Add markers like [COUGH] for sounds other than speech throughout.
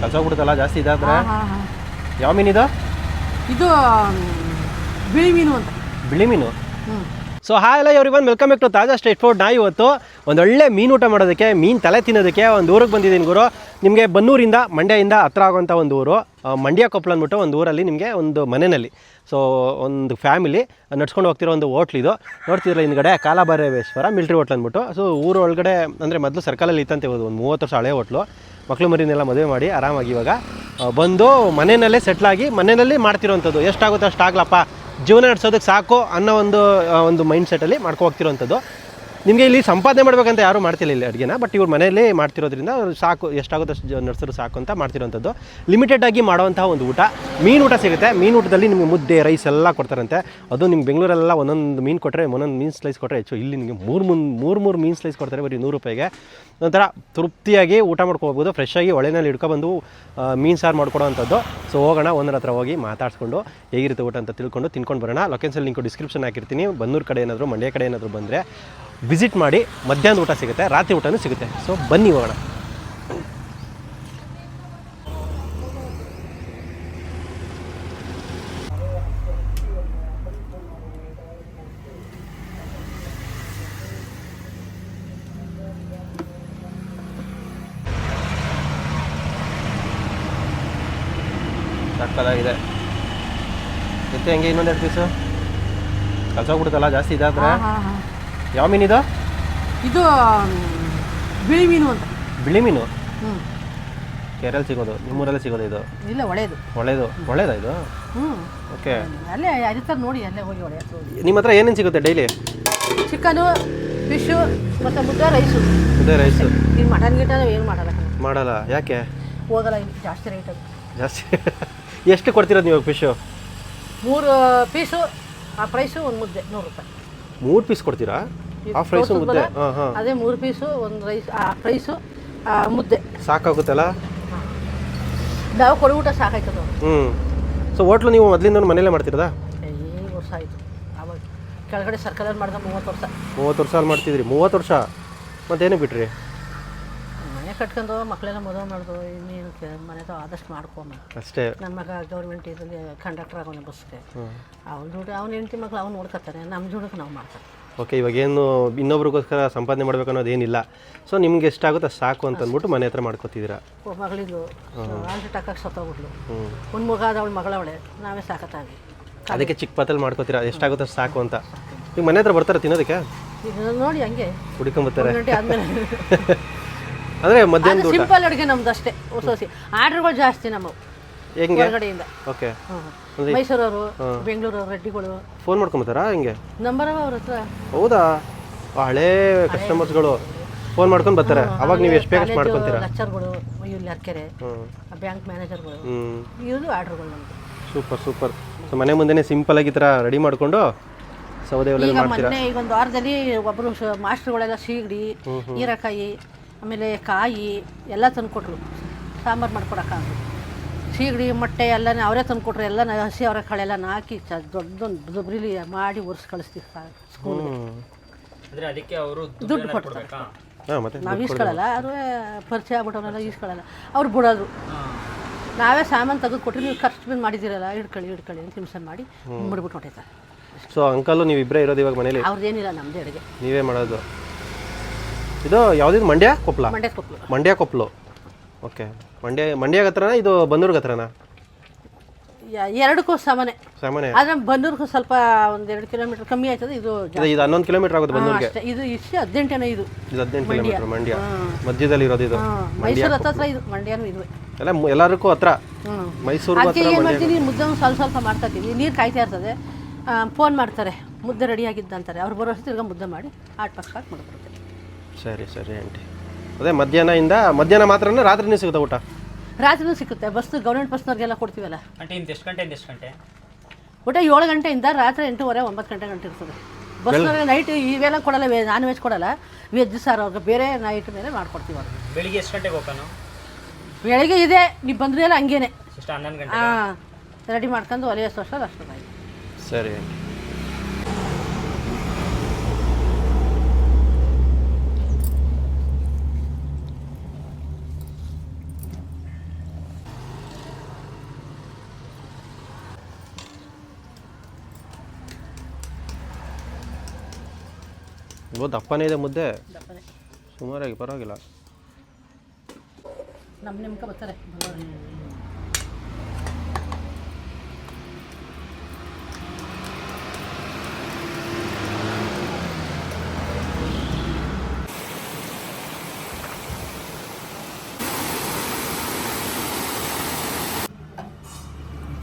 ಕಲ್ಸೋಗ್ಬಿಡುತ್ತಲ್ಲ ಜಾಸ್ತಿ ಇದಾದ್ರೆ ಹಾ, ಯಾವ ಮೀನು ಇದು? ಇದು ಬಿಳಿ ಮೀನು ಅಂತ. ಬಿಳಿ ಮೀನು? ಹ್ಞೂ ಸೊ ಹಾಯ್ ಎಲ್ಲ ಇವ್ರಿಗೆ ಬಂದು welcome back to Taaza straight food ನಾ ಇವತ್ತು ಒಂದೊಳ್ಳೆ ಮೀನು ಊಟ ಮಾಡೋದಕ್ಕೆ ಮೀನು ತಲೆ ತಿನ್ನೋದಕ್ಕೆ ಒಂದು ಊರಿಗೆ ಬಂದಿದ್ದೀನಿ ಗುರು. ನಿಮಗೆ ಬನ್ನೂರಿಂದ ಮಂಡ್ಯದಿಂದ ಹತ್ರ ಆಗುವಂಥ ಒಂದು ಊರು. ಆ, ಮಂಡ್ಯ ಕೊಪ್ಪಳ ಅಂದ್ಬಿಟ್ಟು ಒಂದು ಊರಲ್ಲಿ ನಿಮಗೆ ಒಂದು ಮನೆಯಲ್ಲಿ. ಸೊ ಒಂದು ಫ್ಯಾಮಿಲಿ ನಡ್ಸ್ಕೊಂಡು ಹೋಗ್ತಿರೋ ಒಂದು ಹೋಟ್ಲ್ ಇದು. ನೋಡ್ತಿದ್ರೆ ಹಿಂದ್ಗಡೆ ಕಾಲಾಭೈರವೇಶ್ವರ ಮಿಲ್ಟ್ರಿ ಹೋಟ್ಲ್ ಅಂದ್ಬಿಟ್ಟು. ಸೊ ಊರು ಒಳಗಡೆ ಅಂದರೆ ಮೊದಲು ಸರ್ಕಲಲ್ಲಿ ಇತ್ತಂತೆ ಒಂದು ಮೂವತ್ತು ವರ್ಷ ಹಳೆ ಹೋಟ್ಲು ಮಕ್ಳು ಮರಿನೆಲ್ಲ ಮದುವೆ ಮಾಡಿ ಆರಾಮಾಗಿ ಇವಾಗ ಬಂದು ಮನೆಯಲ್ಲೇ ಸೆಟ್ಲಾಗಿ ಮನೆಯಲ್ಲಿ ಮಾಡ್ತಿರೋವಂಥದ್ದು ಎಷ್ಟಾಗುತ್ತೋ ಆಗಲಪ್ಪ ಜೀವನ ನಡೆಸೋದಕ್ಕೆ ಸಾಕು ಅನ್ನೋ ಒಂದು ಒಂದು ಮೈಂಡ್ ಸೆಟ್ಟಲ್ಲಿ ಮಾಡ್ಕೊ ಹೋಗ್ತಿರೋವಂಥದ್ದು ನಿಮಗೆ ಇಲ್ಲಿ ಸಂಪಾದನೆ ಮಾಡಬೇಕಂತ ಯಾರು ಮಾಡ್ತಿಲ್ಲ ಇಲ್ಲಿ ಅಡುಗೆನ ಬಟ್ ಇವ್ರು ಮನೆಯಲ್ಲೇ ಮಾಡ್ತಿರೋದ್ರಿಂದ ಸಾಕು, ಎಷ್ಟಾಗುತ್ತೆ ಅಷ್ಟು ನರ್ಸರು ಸಾಕು ಅಂತ ಮಾಡ್ತಿರೋಂಥದ್ದು. ಲಿಮಿಟೆಡ್ ಆಗಿ ಮಾಡುವಂತಹ ಒಂದು ಊಟ. ಮೀನು ಊಟ ಸಿಗುತ್ತೆ. ಮೀನು ಊಟದಲ್ಲಿ ನಿಮಗೆ ಮುದ್ದೆ ರೈಸ್ ಎಲ್ಲ ಕೊಡ್ತಾರಂತೆ. ಅದು ನಿಮ್ಗೆ ಬೆಂಗಳೂರೆಲ್ಲ ಒಂದೊಂದು ಮೀನು ಕೊಟ್ಟರೆ ಒಂದೊಂದು ಮೀನು ಸ್ಲೈಸ್ ಕೊಟ್ಟರೆ ಹೆಚ್ಚು. ಇಲ್ಲಿ ನಿಮಗೆ ಮೂರು ಮುನ್, ಮೂರು ಮೂರು ಮೀನು ಸ್ಲೈಸ್ ಕೊಡ್ತಾರೆ ಬರೀ ನೂರು ರೂಪಾಯಿಗೆ. ಒಂಥರ ತೃಪ್ತಿಯಾಗಿ ಊಟ ಮಾಡ್ಕೋಬೋದು ಫ್ರೆಶ್ ಆಗಿ ಒಳೆನಲ್ಲಿ ಹಿಡ್ಕೊಬಂದು ಮೀನು ಸಾರು ಮಾಡ್ಕೊಡೋವಂಥದ್ದು. ಸೊ ಹೋಗೋಣ, ಒಂದರ ಹತ್ರ ಹೋಗಿ ಮಾತಾಡಿಸ್ಕೊಂಡು ಹೇಗಿರುತ್ತೆ ಊಟ ಅಂತ ತಿಳ್ಕೊಂಡು ತಿನ್ಕೊಂಡು ಬರೋಣ. ಲೊಕೇಶನ್ ಲಿಂಕು ಡಿಸ್ಕ್ರಿಪ್ಷನ್ ಹಾಕಿರ್ತೀನಿ. ಬನ್ನೂರು ಕಡೆ ಏನಾದರೂ, ಮಂಡ್ಯ ಕಡೆ ಏನಾದರೂ ಬಂದರೆ. ವಿಸಿಟ್ ಮಾಡಿ ಮಧ್ಯಾಹ್ನದ ಊಟ ಸಿಗುತ್ತೆ ರಾತ್ರಿ ಊಟನೂ ಸಿಗುತ್ತೆ. ಸೊ ಬನ್ನಿ ಹೋಗೋಣ. ಸಕ್ಕದಾಗಿದೆ ಜೊತೆ ಹಂಗೆ ಇನ್ನೊಂದೆರಡು ಪೀಸು ಕಲ್ಸೋಗ್ಬಿಡುತ್ತಲ್ಲ ಜಾಸ್ತಿ ಇದಾದ್ರೆ? ಹಾಂ ಹಾಂ ಹಾಂ. ಯಾವ ಮೀನಿದು ಇದು? ಇದು ಬಿಳಿ ಮೀನು ಅಂತ. ಬಿಳಿ ಮೀನು? ಹ್ಞೂ ಕೆರೆಯಲ್ಲಿ ಸಿಗೋದು ನಿಮ್ಮೂರಲ್ಲೇ ಸಿಗೋದು ಇದು? ಇಲ್ಲ ಒಳ್ಳೆಯದು. ಒಳ್ಳೇದು ಒಳ್ಳೇದಾ ಇದು? ಹ್ಞೂ ಓಕೆ. ಅಲ್ಲೇ ಇರ್ತಾರೆ ನೋಡಿ ಅಲ್ಲೇ ಹೋಗಿ ಒಳ್ಳೆಯದು ನಿಮ್ಮ ಹತ್ರ ಏನೇನು ಸಿಗುತ್ತೆ ಡೈಲಿ? ಚಿಕನು ಫಿಶು ಮತ್ತು ಮುದ್ದೆ ರೈಸು. ಮುದ್ದೆ ರೈಸು. ಇನ್ನು ಮಟನ್ ಗಿಟ ಏನು ಮಾಡಲ್ಲ. ಮಾಡಲ್ಲ ಯಾಕೆ? ಹೋಗಲ್ಲ ಇಲ್ಲಿ ಜಾಸ್ತಿ ರೇಟ್ ಅದು ಜಾಸ್ತಿ. [LAUGHS] ಎಷ್ಟು ಕೊಡ್ತಿರೋದು ನೀವು ಫಿಶು? ಮೂರು ಪೀಸು ಆ ಪ್ರೈಸು ಒಂದು ಮುದ್ದೆ ನೂರು ರೂಪಾಯಿ. ಮೂರು ಪೀಸ್ ಕೊಡ್ತೀರಾ? ಹಾಫ್ ರೈಸು ಮುದ್ದೆ. ಹಾಂ ಹಾಂ. ಅದೇ ಮೂರು ಪೀಸು ಒಂದು ರೈಸ್ ಆ ರೈಸು ಆ ಮುದ್ದೆ. ಸಾಕಾಗುತ್ತಲ್ಲ? ನಾವು ಕೊಡು ಊಟ ಸಾಕಾಯ್ತದ ಹ್ಞೂ ಸೊ ಹೋಟ್ಲು ನೀವು ಮೊದಲಿಂದ ಮನೆಯಲ್ಲೇ ಮಾಡ್ತಿರೋದಾ? ಏ ವರ್ಷ ಆಯಿತು. ಆವಾಗ ಕೆಳಗಡೆ ಸರ್ಕಲಲ್ಲಿ ಮಾಡಿದ ಮೂವತ್ತು ವರ್ಷ. ಮೂವತ್ತು ವರ್ಷ ಅಲ್ಲಿ ಮಾಡ್ತಿದ್ರಿ. ಮೂವತ್ತು ವರ್ಷ? ಮತ್ತೇನು ಬಿಟ್ರಿ? ಕಟ್ಕೊಂಡು ಮಕ್ಕಳೆಲ್ಲ ಮದುವೆ ಮಾಡಿದ್ರು ಇನ್ನೇನು ಮನೆದು ಆದಷ್ಟು ಮಾಡ್ಕೊಂಬ ಅಷ್ಟೇ. ನನ್ನ ಮಗ ಗೌರ್ಮೆಂಟ್ ಇದರಲ್ಲಿ ಕಂಡಕ್ಟರ್ ಆಗೋನೆ ಬಸ್ಗೆ ಅವ್ನ ದುಡ್ಡು ಅವ್ನ ಹೆಂಡತಿ ಮಕ್ಳು ಅವ್ನು ನೋಡ್ಕೊತಾರೆ ನಮ್ಮ ದುಡ್ಡಕ್ಕೆ ನಾವು ಮಾಡ್ತಾರೆ ಓಕೆ ಇವಾಗ ಏನು ಇನ್ನೊಬ್ರಿಗೋಸ್ಕರ ಸಂಪಾದನೆ ಮಾಡ್ಬೇಕು ಅನ್ನೋದೇನಿಲ್ಲ ಸೊ ನಿಮ್ಗೆ ಎಷ್ಟಾಗುತ್ತೆ ಸಾಕು ಅಂತ ಅಂದ್ಬಿಟ್ಟು ಮನೆ ಹತ್ರ ಮಾಡ್ಕೋತಿದ್ದೀರಾ? ಮಗಳಿದ್ದು ಆಂಟಿ ಟಕ್ಕಕ್ಕೆ ಸತ್ತೋಗ್ಬಿಟ್ಲು. ಒಂದು ಮಗ ಅವಳು ಮಗಳವಳೆ ನಾವೇ ಸಾಕತ್ತಾಗಿ. ಅದಕ್ಕೆ ಚಿಕ್ಕ ಪಾತ್ರಲ್ಲಿ ಮಾಡ್ಕೋತೀರಾ? ಎಷ್ಟಾಗುತ್ತೆ ಸಾಕು ಅಂತ? ಈಗ ಮನೆ ಹತ್ರ ಬರ್ತಾರೆ ತಿನ್ನೋದಕ್ಕೆ? ನೋಡಿ ಹಂಗೆ. ಹುಡ್ಕೊಂಬರ್ತಾರೆ [LAUGHS] ಅಂದರೆ ಮಧ್ಯಾಹ್ನದ ಊಟ? ಸಿಂಪಲ್ ಅಡುಗೆ ನಮ್ದು ಅಷ್ಟೇ ಹೊಸ ಆರ್ಡರ್ಗಳು ಜಾಸ್ತಿ ನಮ್ಮ ಹೆಂಗೆ? ಹೊರಗಡೆಯಿಂದ. ಓಕೆ. ಮೈಸೂರವರು ಬೆಂಗಳೂರು ರೆಡ್ಡಿಗಳು. ಫೋನ್ ಮಾಡ್ಕೊಂಬತ್ತಾರಾ ಹಿಂಗೆ? ನಂಬರ್ ಅವ ಅವ್ರ ಹತ್ರ. ಹೌದಾ? ಹಳೆ ಕಸ್ಟಮರ್ಸ್ಗಳು ಫೋನ್ ಮಾಡ್ಕೊಂಡು ಬರ್ತಾರೆ. ಅವಾಗ ನೀವು ಎಷ್ಟು ಬೇಕಷ್ಟು ಮಾಡ್ಕೊಂತೀರಾ? ಲೆಕ್ಚರ್ಗಳು ಇಲ್ಲಿ ಅರ್ಕೆರೆ ಹ್ಞೂ ಬ್ಯಾಂಕ್ ಮ್ಯಾನೇಜರ್ಗಳು ಇವರು ಆರ್ಡ್ರ್ಗಳು ನಮ್ದು. Super super. ಸೊ ಮನೆ ಮುಂದೆನೇ ಸಿಂಪಲ್ ಆಗಿ ಥರ ರೆಡಿ ಮಾಡಿಕೊಂಡು ಸೌದೆ ಒಲೆ ಈಗ ಮಾಡ್ತೀರಾ? ಈಗ ಒಂದು ವಾರದಲ್ಲಿ ಒಬ್ಬರು ಮಾಸ್ಟರ್ಗಳೆಲ್ಲ ಸೀಗಡಿ ಹೀರೆಕಾಯಿ ಆಮೇಲೆ ಕಾಯಿ ಎಲ್ಲ ತಂದುಕೊಟ್ರು ಸಾಂಬಾರು ಮಾಡ್ಕೊಡೋಕ್ಕಾಗಲ್ಲ ಸೀಗಡಿ ಮೊಟ್ಟೆ ಎಲ್ಲ ಅವರೇ ತಂದುಕೊಟ್ರು ಎಲ್ಲ ಹಸಿ ಅವರ ಕಾಳೆಲ್ಲ ಹಾಕಿ ಚ ದೊಡ್ಡದೊಂದು ದೊಬ್ರಿಲಿ ಮಾಡಿ ಒರೆಸಿ ಕಳಿಸ್ತೀವಿ ಸ್ಕೂಲ್ ಅಂದ್ರೆ ಅದಕ್ಕೆ ಅವರು ದುಡ್ಡು ಕೊಡ್ತಾರೆ. ಹಾಂ ಮತ್ತೆ ನಾವು ಈಸ್ಕೊಳ್ಳಲ್ಲ ಅದು ಪರಿಚಯ ಆಗ್ಬಿಟ್ಟವನ್ನೆಲ್ಲ ಈಸ್ಕೊಳ್ಳಲ್ಲ ಅವ್ರು ಬಿಡೋದು. ನಾವೇ ಸಾಮಾನು ತೆಗೆದು ಕೊಟ್ಟರೆ ನೀವು ಖರ್ಚು ಬಂದು ಮಾಡಿದ್ದೀರಲ್ಲ ಹಿಡ್ಕೊಳ್ಳಿ ಹಿಡ್ಕೊಳ್ಳಿ ಅಂತ ಹಿಂಸೆ ಮಾಡಿ ಬಿಡ್ಬಿಟ್ಟು ಹೊಟ್ಟೈತಾರೆ ಸೊ ಅಂಕಲು ನೀವು ಇಬ್ಬರೇ ಇರೋದು ಇವಾಗ ಮನೇಲಿ? ಅವ್ರದ್ದೇನಿಲ್ಲ ನಮ್ಮದೇ ಅಡುಗೆ. ನೀವೇ ಮಾಡೋದು. ಇದು ಯಾವುದಿದು? ಮಂಡ್ಯ ಕೊಪ್ಪಳ ಮಂಡ್ಯ ಕೊಪ್ಪಳ ಮಂಡ್ಯ ಕೊಪ್ಪಲು ಓಕೆ. ಮಂಡ್ಯ ಮಂಡ್ಯ ಹತ್ರನಾ ಇದು ಬನ್ನೂರ್ಗೆ ಹತ್ರನಾ ಯ- ಎರಡಕ್ಕೂ ಸಮಾನೆ. ಸಾಮಾನ್ಯ ಆದ್ರೆ ಬಂದೂರ್ಗೂ ಸ್ವಲ್ಪ ಒಂದ್ ಎರಡು ಕಿಲೋಮೀಟರ್ ಕಮ್ಮಿ ಆಯ್ತದೆ ಇದು ಜಾ- ಇದು ಇದು ಹನ್ನೊಂದು ಕಿಲೋಮೀಟರ್ ಆಗುತ್ತೆ ಹಾ, ಅಷ್ಟೇ. ಇದು ಇಷ್ಟು ಹದಿನೆಂಟೇನ ಇದು. ಇದು ಹದಿನೆಂಟು ಕಿಲೋಮೀಟರ್ ಮಂಡ್ಯ. ಮಧ್ಯದಲ್ಲಿ ಇರೋದು ಇದು. ಹಾ, ಮೈಸೂರು ಹತ್ರ ಇದು ಮಂಡ್ಯನೂ ಇದು ಎಲ್ಲ ಮು- ಎಲ್ಲರಿಗೂ ಹತ್ರ. ಹ್ಞೂ ಮೈಸೂರು ಅದಕ್ಕೆ ಏನು ಮಾಡ್ತೀನಿ ಮುದ್ದೆ ಒಂದು ಸ್ವಲ್ಪ ಸ್ವಲ್ಪ ಮಾಡ್ತಾ ಇರ್ತೀವಿ ನೀರು ಕಾಯ್ತಾ ಇರ್ತದೆ. ಫೋನ್ ಮಾಡ್ತಾರೆ. ಮುದ್ದೆ ರೆಡಿ ಆಗಿದ್ದಂತಾರೆ ಅವ್ರು ಬರೋ ತಿರ್ಗಾ ಮುದ್ದೆ ಮಾಡಿ ಆಟ ಪಕ್ಕ ಹಾಕಿ ಮಾಡ್ಕೊಡ್ತೀವಿ ಸರಿ ಸರಿ ಆಂಟಿ. ಅದೇ ಮಧ್ಯಾಹ್ನದಿಂದ ಮಧ್ಯಾಹ್ನ ಮಾತ್ರನೇ ರಾತ್ರಿನೇ ಸಿಗುತ್ತೆ ಊಟ? ರಾತ್ರಿನೂ ಸಿಗುತ್ತೆ. ಬಸ್ ಗೌರ್ಮೆಂಟ್ ಬಸ್ನವ್ರಿಗೆಲ್ಲ ಕೊಡ್ತೀವಲ್ಲ? ಆಂಟಿ ಇಂದ ಎಷ್ಟು ಗಂಟೆಯಿಂದ ಎಷ್ಟು ಗಂಟೆ? ಊಟ ಏಳು ಗಂಟೆಯಿಂದ ರಾತ್ರಿ ಎಂಟೂವರೆ ಒಂಬತ್ತು ಗಂಟೆ ಗಂಟೆ ಇರ್ತದೆ. ಬಸ್ನವ್ರಿಗೆ ನೈಟ್ ಇವೆಲ್ಲ ಕೊಡಲ್ಲ ವೇ ನಾನ್ ವೆಜ್ ಕೊಡಲ್ಲ. ವೆಜ್ ಸಾರು ಅವ್ರಿಗೆ ಬೇರೆ ನೈಟ್ ಮೇಲೆ ಮಾಡ್ಕೊಡ್ತೀವಿ ಅವ್ರಿಗೆ. ಬೆಳಿಗ್ಗೆ ಎಷ್ಟು ಗಂಟೆಗೆ ಹೋಗೋಣ ಬೆಳಿಗ್ಗೆ ಇದೆ. ನೀವು ಬಂದ್ರೆ ಎಲ್ಲ ಹಂಗೇನೆ. ಹನ್ನೊಂದು ಗಂಟೆ ಹಾಂ ರೆಡಿ ಮಾಡ್ಕೊಂಡು ಒಲೆಯ ವರ್ಷ ಅಷ್ಟು ಸರಿ ಆಂಟಿ. ಇವತ್ತು ದಪ್ಪನೇ ಇದೆ ಮುದ್ದೆ. ದಪ್ಪನೆ. ಸುಮಾರಾಗಿ ಪರವಾಗಿಲ್ಲ. ನಮ್ಮ ನಿಮ್ಗೆ ಬರ್ತಾರೆ. ಬರೋರು.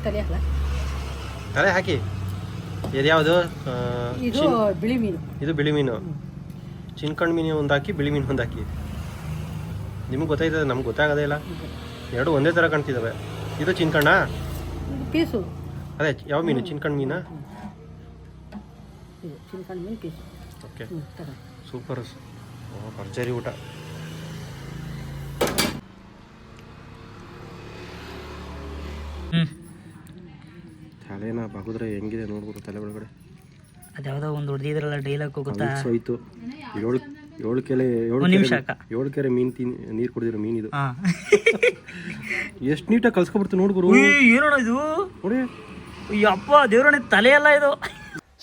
ತಲೆ ಹಾಕ್ಲಾ? ತಲೆ ಹಾಕಿ. ಇದು ಯಾವುದು ಇದು ಬಿಳಿ ಮೀನು. ಇದು ಬಿಳಿ ಮೀನು. ಚಿನ್ಕಣ್ ಮೀನು ಒಂದು ಹಾಕಿ ಬಿಳಿ ಮೀನು ಒಂದು ಹಾಕಿ ನಿಮ್ಗೆ ಗೊತ್ತಾಯ್ತದೆ? ನಮ್ಗೆ ಗೊತ್ತಾಗೋದೇ ಇಲ್ಲ. ಎರಡು ಒಂದೇ ಥರ ಕಾಣ್ತಿದ್ದಾವೆ ಇದು ಚಿನ್ಕಣ್ಣ? ಇದು ಪೀಸು ಅದೇ ಯಾವ ಮೀನು? ಚಿನ್ಕಣ್ ಮೀನಾ? ಓಕೆ. ಸೂಪರ್. ಭರ್ಜರಿ ಊಟ. ತಲೆನ ಬಗುದ್ರೆ ಹೆಂಗಿದೆ ನೋಡ್ಬೋದು ತಲೆ ಒಳಗಡೆ. ಅದ್ಯಾವುದೋ ಒಂದು ಹೊಡೆದಿದ್ರಲ್ಲ ಡೈಲಾಗ್ ಹೋಗುತ್ತಾ? ಹೋಯ್ತು ಏಳು ಏಳು ಕೆಲೆ ಏಳು ನಿಮಿಷ. ಏಳು ಕೆರೆ ಮೀನು ತಿನ್ ನೀರು ಕುಡಿದಿರೋ ಮೀನು ಇದು. [LAUGHS] ಎಷ್ಟು ನೀಟಾಗಿ ಕಲ್ಸ್ಕೊಬಿಡ್ತು ನೋಡ್ಗುರು ಏನೋಣ ಇದು? ನೋಡಿ. ಅಪ್ಪ ದೇವ್ರಣ್ಣ ತಲೆ ಅಲ್ಲ ಇದು.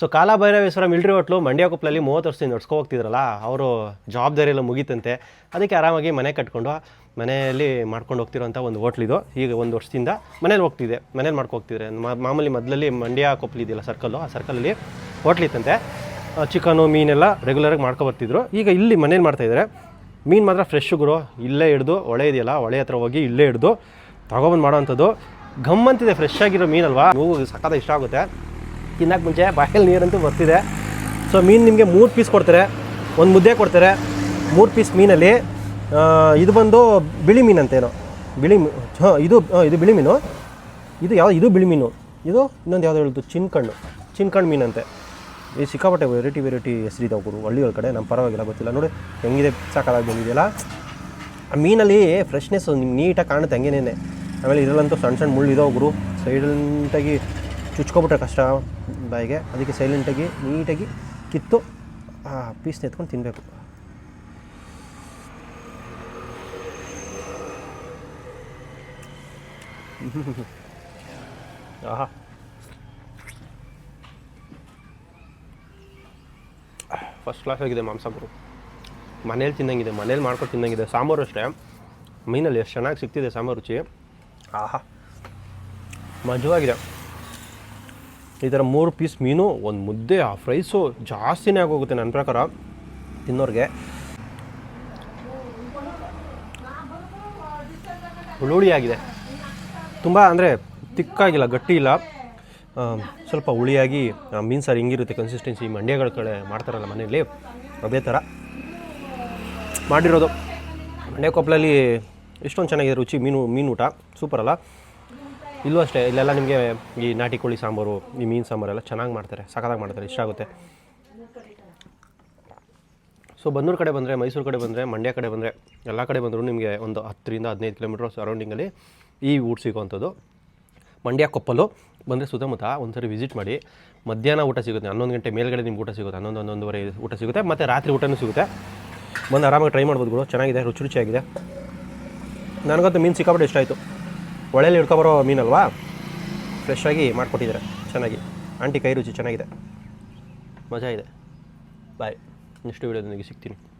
So Kalabhairaveshwara military hotel Mandya ಕೊಪ್ಪಲಲ್ಲಿ ಮೂವತ್ತು ವರ್ಷದಿಂದ ನಡ್ಸ್ಕೊ ಹೋಗ್ತಿದ್ರಲ್ಲ ಅವರು ಜವಾಬ್ದಾರಿ ಎಲ್ಲ ಮುಗೀತಂತೆ. ಅದಕ್ಕೆ ಆರಾಮಾಗಿ ಮನೆ ಕಟ್ಕೊಂಡು, ಮನೆಯಲ್ಲಿ ಮಾಡ್ಕೊಂಡು ಹೋಗ್ತಿರೋಂಥ ಒಂದು ಹೋಟ್ಲಿದು ಈಗ ಒಂದು ವರ್ಷದಿಂದ ಮನೇಲಿ ಹೋಗ್ತಿದೆ, ಮನೇಲಿ ಮಾಡ್ಕೊ ಹೋಗ್ತಿದ್ರೆ ಮಾಮೂಲಿ ಮೊದಲಲ್ಲಿ ಮಂಡ್ಯ ಇದೆಯಲ್ಲ ಸರ್ಕಲ್ಲು ಆ ಸರ್ಕಲಲ್ಲಿ ಹೋಟ್ಲಿತ್ತಂತೆ ಚಿಕನು, ಮೀನೆಲ್ಲ ರೆಗ್ಯುಲರಾಗಿ ಮಾಡ್ಕೊ ಬರ್ತಿದ್ರು. ಈಗ ಇಲ್ಲಿ ಮನೇಲಿ ಮಾಡ್ತಾಯಿದ್ದಾರೆ ಮೀನು ಮಾತ್ರ ಫ್ರೆಶ್ ಗುರು, ಇಲ್ಲೇ ಹಿಡ್ದು ಹೊಳೆ ಇದೆಯಲ್ಲ ಹೊಳೆ ಹತ್ರ ಹೋಗಿ ಇಲ್ಲೇ ಹಿಡ್ದು ತಗೊಬಂದು ಮಾಡೋವಂಥದ್ದು ಗಮ್ಮಂತಿದೆ ಫ್ರೆಶ್ ಆಗಿರೋ ಮೀನಲ್ವಾ? ನೀವು ಸಖತ್ ಇಷ್ಟ ಆಗುತ್ತೆ. ತಿನ್ನಕ್ಕೆ ಮುಂಚೆ ಬಾಯಲ್ಲಿ ನೀರಂತೂ ಬರ್ತಿದೆ. ಸೊ ಮೀನು ನಿಮಗೆ ಮೂರು ಪೀಸ್ ಕೊಡ್ತಾರೆ. ಒಂದು ಮುದ್ದೆ ಕೊಡ್ತಾರೆ. ಮೂರು ಪೀಸ್ ಮೀನಲ್ಲಿ ಇದು ಬಂದು ಬಿಳಿ ಮೀನಂತೇನೋ ಬಿಳಿ ಮೀ- ಹಾಂ, ಇದು ಇದು ಬಿಳಿ ಮೀನು. ಇದು ಯಾವ ಇದು ಬಿಳಿ ಮೀನು. ಇದು ಇನ್ನೊಂದು ಯಾವ್ದು ಹೇಳ್ದು, ಚಿನ್ಕಣ್ಣು. ಚಿನ್ಕಣ್ಣು ಮೀನಂತೆ ಈ ಸಿಕ್ಕಾಪಟ್ಟೆ ವೆರೈಟಿ ವೆರೈಟಿ ಹೆಸರಿದೆ ಗುರು. ಹಳ್ಳಿಗಳ ಕಡೆ ನಮ್ಮ ಪರವಾಗಿಲ್ಲ, ಗೊತ್ತಿಲ್ಲ. ನೋಡಿ, ಹೆಂಗಿದೆ ಸಾಕಾಗಿ ಬಂದಿದೆಯಲ್ಲ. ಆ ಮೀನಲ್ಲಿ ಫ್ರೆಶ್ನೆಸ್ ನೀಟಾಗಿ ಕಾಣುತ್ತೆ ಹಂಗೇನೇ ಆಮೇಲೆ ಇದರಲ್ಲಂತೂ ಸಣ್ಣ ಸಣ್ಣ ಮುಳ್ಳು ಇದಾವೆ ಗುರು. ಸೈಲೆಂಟಾಗಿ ಚುಚ್ಕೊಬಿಟ್ರೆ ಕಷ್ಟ ಬಾಯಿಗೆ. ಅದಕ್ಕೆ ಸೈಲೆಂಟಾಗಿ ನೀಟಾಗಿ ಕಿತ್ತು, ಆ ಪೀಸ್ನ ಎತ್ಕೊಂಡು ತಿನ್ನಬೇಕು ಆಹಾ. ಫಸ್ಟ್ ಕ್ಲಾಸ್ ಆಗಿದೆ ಮಾಂಸ ಗುರು. ಮನೇಲಿ ತಿನ್ನಂಗಿದೆ, ಮನೇಲಿ ಮಾಡ್ಕೊಂಡು ತಿನ್ನಂಗಿದೆ. ಸಾಂಬಾರು ಅಷ್ಟೇ. ಮೀನಲ್ಲಿ ಎಷ್ಟು ಚೆನ್ನಾಗಿ ಸಿಗ್ತಿದೆ ಸಾಂಬಾರು ರುಚಿ. ಆಹಾ. ಮಜವಾಗಿದೆ. ಈ ಥರ ಮೂರು ಪೀಸ್ ಮೀನು, ಒಂದು ಮುದ್ದೆ, ಆ ಫ್ರೈಸು ಜಾಸ್ತಿನೇ ಆಗೋಗುತ್ತೆ ನನ್ನ ಪ್ರಕಾರ ತಿನ್ನೋರಿಗೆ. ಹುಳುಳಿಯಾಗಿದೆ ತುಂಬ ಅಂದರೆ ತಿಕ್ಕಾಗಿಲ್ಲ, ಗಟ್ಟಿ ಇಲ್ಲ. ಸ್ವಲ್ಪ ಹುಳಿಯಾಗಿ ಮೀನು ಸಾರು ಹಿಂಗಿರುತ್ತೆ ಕನ್ಸಿಸ್ಟೆನ್ಸಿ ಮಂಡ್ಯಗಳ ಕಡೆ ಮಾಡ್ತಾರಲ್ಲ ಮನೆಯಲ್ಲಿ, ಅದೇ ಥರ ಮಾಡಿರೋದು. ಮಂಡ್ಯ ಕೊಪ್ಪಲಲ್ಲಿ ಎಷ್ಟೊಂದು ಚೆನ್ನಾಗಿದೆ ರುಚಿ ಮೀನು ಮೀನು ಊಟ. ಸೂಪರ್ ಅಲ್ಲ? ಇಲ್ಲೂ ಅಷ್ಟೇ, ಇಲ್ಲೆಲ್ಲ ನಿಮಗೆ ಈ ನಾಟಿ ಕೋಳಿ ಸಾಂಬಾರು, ಈ ಮೀನು ಸಾಂಬಾರೆಲ್ಲ ಚೆನ್ನಾಗಿ ಮಾಡ್ತಾರೆ, ಸಖತ್ತಾಗಿ ಮಾಡ್ತಾರೆ, ಇಷ್ಟ ಆಗುತ್ತೆ. ಸೊ ಬಂದೂರು ಕಡೆ ಬಂದರೆ, ಮೈಸೂರು ಕಡೆ ಬಂದರೆ, ಮಂಡ್ಯ ಕಡೆ ಬಂದರೆ, ಎಲ್ಲ ಕಡೆ ಬಂದರೂ ನಿಮಗೆ ಒಂದು ಹತ್ತರಿಂದ ಹದಿನೈದು ಕಿಲೋಮೀಟ್ರ್ ಸರೌಂಡಿಂಗಲ್ಲಿ ಈ ಊಟ ಸಿಗೋವಂಥದ್ದು. ಮಂಡ್ಯ ಕೊಪ್ಪಲು ಬಂದರೆ ಸುತ್ತಮುತ್ತ ಒಂದ್ಸರಿ ವಿಸಿಟ್ ಮಾಡಿ, ಮಧ್ಯಾಹ್ನ ಊಟ ಸಿಗುತ್ತೆ, ಹನ್ನೊಂದು ಗಂಟೆ ಮೇಲ್ಗಡೆ ನಿಮ್ಗೆ ಊಟ ಸಿಗುತ್ತೆ, ಹನ್ನೊಂದು, ಹನ್ನೊಂದುವರೆ ಊಟ ಸಿಗುತ್ತೆ, ಮತ್ತು ರಾತ್ರಿ ಊಟನೂ ಸಿಗುತ್ತೆ. ಬಂದು ಆರಾಮಾಗಿ ಟ್ರೈ ಮಾಡ್ಬೋದು ಚೆನ್ನಾಗಿದೆ, ರುಚಿ ರುಚಿಯಾಗಿದೆ. ನನಗಂತೂ ಮೀನು ಸಿಕ್ಕಾಪಟ್ಟೆ ಇಷ್ಟ ಆಯಿತು. ಹೊಳೆಯಲ್ಲಿ ಹಿಡ್ಕೊಬರೋ ಮೀನಲ್ವಾ? ಫ್ರೆಶ್ ಆಗಿ ಮಾಡಿಕೊಟ್ಟಿದ್ದಾರೆ ಚೆನ್ನಾಗಿ. ಆಂಟಿ ಕೈ ರುಚಿ ಚೆನ್ನಾಗಿದೆ. ಮಜಾ ಇದೆ. ಬಾಯ್ ನೆಕ್ಸ್ಟ್ ವೀಡಿಯೋದೊಂದಿಗೆ ಸಿಗ್ತೀನಿ.